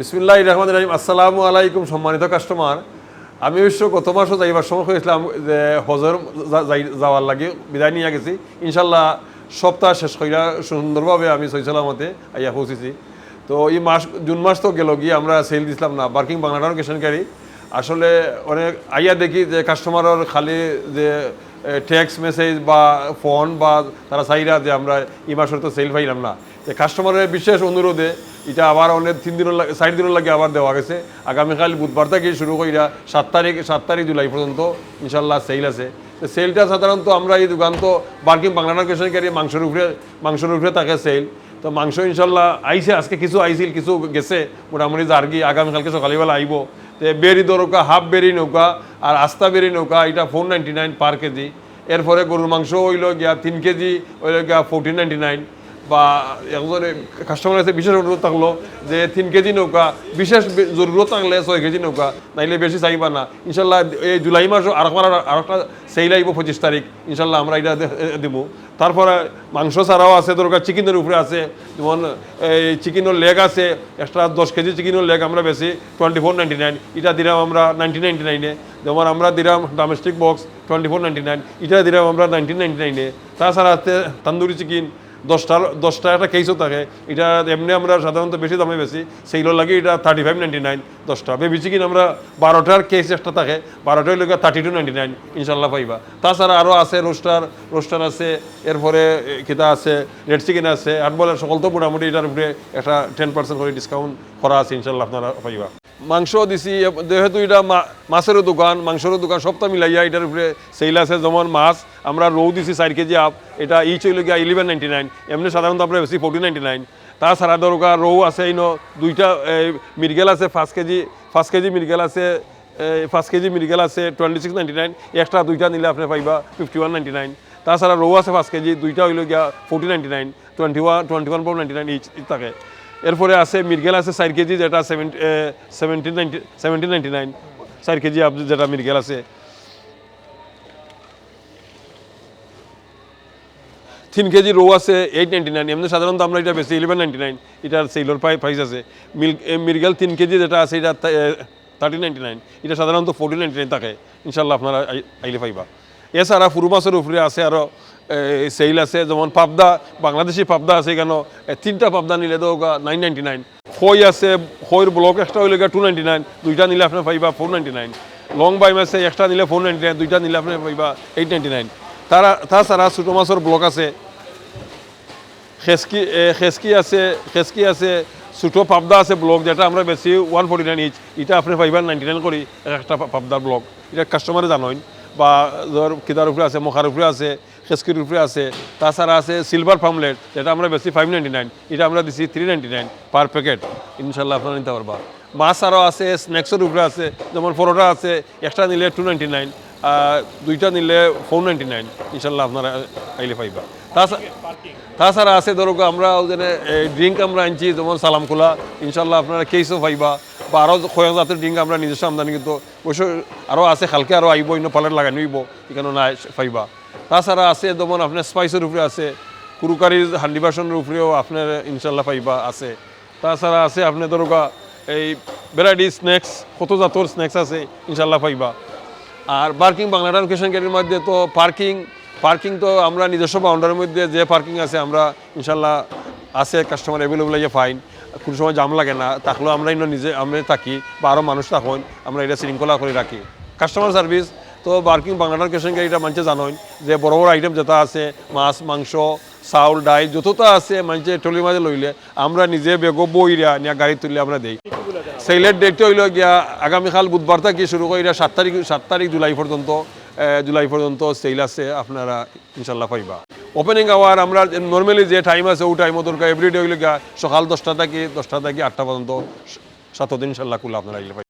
বিসমিল্লাহ রহমান রহিম। আসসালামু আলাইকুম সম্মানিত কাস্টমার। আমি অবশ্য গত মাসও যাইবার সময় হয়েছিলাম, যে হজর যাওয়ার লাগে বিদায় নিয়ে গেছি। ইনশাল্লাহ সপ্তাহ শেষ কইরা সুন্দরভাবে আমি সৈসালামতে আইয়া পৌঁছেছি। তো এই মাস, জুন মাস তো গেল গিয়ে আমরা সেল দিছিলাম না বার্কিং বাংলাটার কেশনকারী আসলে অনেক আইয়া দেখি যে কাস্টমারের খালি যে টেক্সট মেসেজ বা ফোন বা তারা চাইরা যে আমরা এই মাসের তো সেল পাইলাম না। কাস্টমারের বিশেষ অনুরোধে এটা আবার অনেক তিন দিনের লাগে চার দিনের লাগে আবার দেওয়া গেছে। আগামীকাল বুধবার থেকে শুরু কইরা সাত তারিখ সাত তারিখ জুলাই পর্যন্ত ইনশাল্লাহ সেল আছে। সেলটা সাধারণত আমরা এই দোকান তো বার্কিং বাংলানা কেশনকারী মাংসের উপরে মাংসের উপরে থাকে সেল তো মাংস ইনশাল্লাহ আইছে, আজকে কিছু আইছিল, কিছু গেছে। মোটামুটি জার্গি আগামীকালকে সকালবেলা আইব। তো বেরি দরকা হাফ বেরি নৌকা আর আস্তা বেরি নৌকা, এটা four ninety nine per kg. এরপরে গরুর মাংস হইল গিয়া তিন কেজি, হইল গিয়া ফোরটিন নাইনটি নাইন বা একজনে কাস্টমার কাছে বিশেষ অনুরোধ থাকল যে তিন কেজি নৌকা, বিশেষ জরুরত থাকলে ছয় কেজি নৌকা, নাইলে বেশি চাইবা না। ইনশাল্লাহ এই জুলাই মাস আর আর একটা সেইল আইব পঁচিশ তারিখ। ইনশাল্লাহ আমরা এটা দিব। তারপরে মাংস ছাড়াও আছে, দরকার চিকেনের উপরে আছে। যেমন, এই চিকেনের লেগ আছে এক্সট্রা দশ কেজি চিকেনের লেগ আমরা বেশি টোয়েন্টি ফোর নাইনটি নাইন এটা দিলাম আমরা নাইনটিন নাইনটি নাইনে যেমন আমরা দিলাম domestic box twenty four ninety nine এটা দিলাম আমরা নাইনটিন নাইনটি নাইনে তাছাড়া আছে তান্দুরি চিকেন দশটার দশটা একটা কেসও থাকে। এটা এমনি আমরা সাধারণত বেশি দামে বেশি সেইগুলো লাগে, এটা থার্টি ফাইভ নাইনটি নাইন দশটা বেবি চিকেন আমরা বারোটার কেস একটা থাকে, বারোটার লোক থার্টি টু নাইনটি নাইন ইনশাল্লাহ পাইবা। তাছাড়া আরও আছে রোস্টার রোস্টার আছে, এরপরে কিতা আছে রেড চিকেন আছে বলে সকল তো মোটামুটি এটার উপরে একটা টেন পার্সেন্ট করে ডিসকাউন্ট করা আছে ইনশাল্লাহ আপনারা পাইবা। মাংস দিছি যেহেতু এটা মাছেরও দোকান মাংসেরও দোকান সবটা মিলাইয়া এটার উপরে সেইল আছে, যেমন মাছ, আমরা রৌ দিছি চার কেজি আপ, এটা ই চইল গিয়া ইলেভেন নাইনটি নাইন এমনি সাধারণত আমরা বেশি ফোরটিন নাইনটি নাইন তাছাড়া দরকার রৌ আছে ইনো দুইটা মিরগেল আছে, পাঁচ কেজি পাঁচ কেজি মিরগেল আছে পাঁচ কেজি মিরগেল আছে twenty six ninety nine extra দুইটা নিলে আপনি পাইবা ফিফটি ওয়ান নাইনটি নাইন তাছাড়া রৌ আছে পাঁচ কেজি, দুইটা হইল গিয়া forty ninety nine twenty one twenty one four ninety nine each থাকে। এরপরে আছে মিরগেল আছে চার কেজি, যেটা নাইনটি সেভেন্টিন কেজি যেটা মিরগেল আছে। তিন কেজি রো আছে এইট নাইনটি নাইন এমনি সাধারণত আমরা এটা বেশি ইলেভেন নাইনটি নাইন এটার সেলর প্রাইস আছে। মিল মিরগেল তিন কেজি যেটা আছে এটা থার্টি নাইনটি নাইন এটা সাধারণত ফোরটি নাইনটি নাইন থাকে। ইনশাল্লাহ আপনারা আই- আইলে পাইবা। এছাড়া ফুরু মাছের উপরে আছে আরও সেল আছে, যেমন পাবদা, বাংলাদেশি পাবদা আছে কেন? তিনটা পাবদা নিলে তো নাইন নাইনটি নাইন খই আছে খইর ব্লক এক্সট্রা হইলে টু নাইনটি নাইন দুইটা নিলে আপনার পাইবা ফোর নাইনটি নাইন লং বাইম আছে এক্সট্রা নিলে ফোর নাইনটি নাইন দুইটা নিলে আপনার পাইবা এইট নাইনটি নাইন তারা, তাছাড়া ছোটো মাছের ব্লক আছে। খেসকি খেসকি আছে খেসকি আছে, ছোটো পাবদা আছে ব্লক যেটা আমরা বেশি ওয়ান ফোর্টি নাইন ইঞ্চ এটা আপনি পাইবা নাইনটি নাইন করি একটা পাবদার ব্লক এটা কাস্টমারে জানেন বা ধর কিতার উপরে আছে, মখার উপরে আছে, খেসকির উপরে আছে, তাছাড়া আছে সিলভার ফার্মলেট যেটা আমরা বেশি ফাইভ নাইনটি নাইন এটা আমরা দিচ্ছি three ninety nine per packet ইনশাল্লাহ আপনারা নিতে পারবা। মাছ আরও আছে স্ন্যাক্সের উপরে আছে, যেমন পরোটা আছে এক্সট্রা নিলে টু নাইনটি নাইন দুইটা নিলে ফোর নাইনটি নাইন ইনশাল্লাহ আপনারা আইলে পাইবা। তাছাড়া তাছাড়া আছে ধরো আমরা ওখানে ড্রিঙ্ক আমরা আনছি, যেমন সালাম খোলা ইনশাল্লাহ আপনারা কেসও পাইবা। বা আরও কয়েক জাতের আমরা নিজস্ব আমদানি, কিন্তু অবশ্য আরও আছে, খালকে আরও আইব অন্য পালার লাগানো হইব এখানে না পাইবা তাছাড়া আছে যেমন আপনার স্পাইসের উপরে আছে কুরুকারির হান্ডি বাসনের উপরেও আপনার ইনশাল্লাহ পাইবা আছে। তাছাড়া আছে আপনি ধরো এই ভ্যারাইটি স্ন্যাক্স কত জাতর স্ন্যাক্স আছে, ইনশাল্লাহ পাইবা আর পার্কিং বাংলাটান কেশন গেটের মধ্যে তো পার্কিং পার্কিং তো আমরা নিজস্ব বাউন্ডারির মধ্যে যে পার্কিং আছে, আমরা ইনশাল্লাহ আছে কাস্টমার অ্যাভেলেবল ইয়ে ফাইন কোনো সময় জাম লাগে না থাকলেও আমরা ইনো নিজে আমরা থাকি বা আরও মানুষ থাকুন, আমরা এটা শৃঙ্খলা করে রাখি। কাস্টমার সার্ভিস তো বার্কিং বাংলাটান কেশন এটা মানুষে জানোই, যে বড় বড় আইটেম যেটা আছে, মাছ, মাংস, চাউল, ডাই যতটা আছে মানুষে টলির মাঝে লইলে, আমরা নিজে বেগো বইরা নিয়ে গাড়ি তুললে আমরা দেই। সেইলের ডেটটা হইল গিয়া আগামীকাল বুধবার থেকে শুরু করে সাত তারিখ সাত তারিখ জুলাই পর্যন্ত জুলাই পর্যন্ত সেল আছে, আপনারা ইনশাল্লাহ পাইবা। ওপেনিং আওয়ার আমরা নর্মালি যে টাইম আছে, ওই টাইম দরকার এভরিডে সকাল দশটা থেকে দশটা থেকে, আটটা পর্যন্ত সাত দিন ইনশাল্লাহ খুলে আপনারা